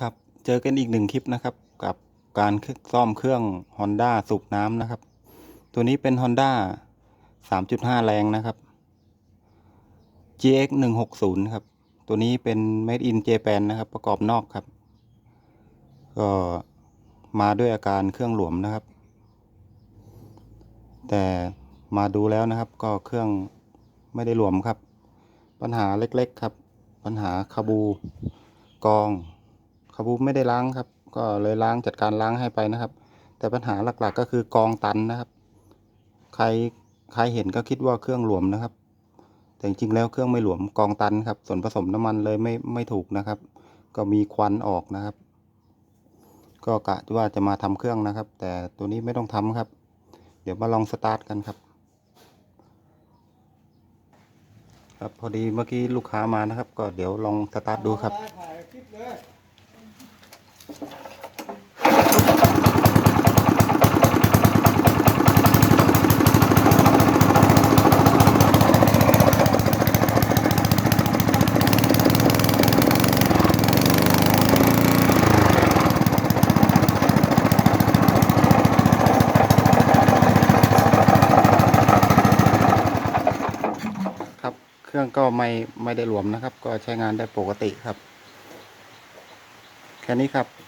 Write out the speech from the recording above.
ครับ เจอกันอีกหนึ่งคลิปนะครับ กับการซ่อมเครื่อง Honda สูบน้ำนะครับ ตัวนี้เป็น Honda 3.5 แรงนะครับ GX 160ครับ ตัวนี้เป็น Made in Japan นะครับ ประกอบนอกครับ ก็มาด้วยอาการเครื่องหลวมนะครับ แต่มาดูแล้วนะครับ ก็เครื่องไม่ได้หลวมครับ ปัญหาเล็กๆครับ ปัญหาคาบู กอง คาบูไม่ได้ล้างครับ ก็เลยล้างจัดการล้างให้ไปนะครับ แต่ปัญหาหลักๆก็คือกองตันนะครับ ใครใครเห็นก็คิดว่าเครื่องหลวมนะครับ แต่จริงๆแล้วเครื่องไม่หลวมกองตันครับ ส่วนผสมน้ำมันเลยไม่ไม่ถูกนะครับ ก็มีควันออกนะครับ ก็กะว่าจะมาทำเครื่องนะครับ แต่ตัวนี้ไม่ต้องทำครับ เดี๋ยวมาลองสตาร์ทกันครับ ครับพอดีเมื่อกี้ลูกค้ามานะครับ ก็เดี๋ยวลองสตาร์ทดูครับถ่ายคลิปเลยครับ เครื่องก็ไม่ไม่ได้หลวมนะครับ ก็ใช้งานได้ปกติครับ แค่นี้ครับ